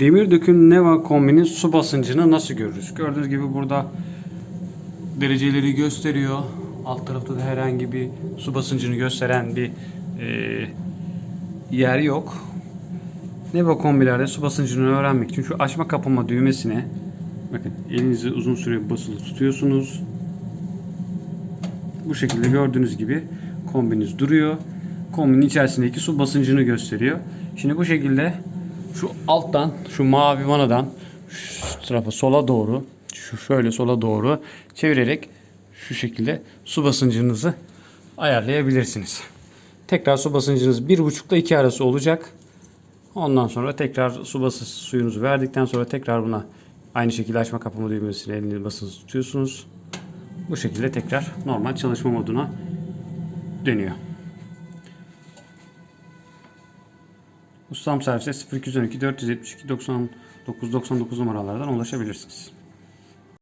demir döküm Neva kombinin su basıncını nasıl görürüz? Gördüğünüz gibi burada dereceleri gösteriyor. Alt tarafta da herhangi bir su basıncını gösteren bir e, yer yok. Neva kombilerde su basıncını öğrenmek için şu açma kapama düğmesine bakın elinizi uzun süre basılı tutuyorsunuz. Bu şekilde gördüğünüz gibi kombiniz duruyor. Kombinin içerisindeki su basıncını gösteriyor. Şimdi bu şekilde şu alttan, şu mavi vanadan şu tarafa sola doğru, şu şöyle sola doğru çevirerek şu şekilde su basıncınızı ayarlayabilirsiniz. Tekrar su basıncınız 1.5 ile 2 arası olacak. Ondan sonra tekrar su bası suyunuzu verdikten sonra tekrar buna aynı şekilde açma kapama düğmesini elini basılı tutuyorsunuz. Bu şekilde tekrar normal çalışma moduna dönüyor. Ustam servise 0212 472 99 99 numaralardan ulaşabilirsiniz.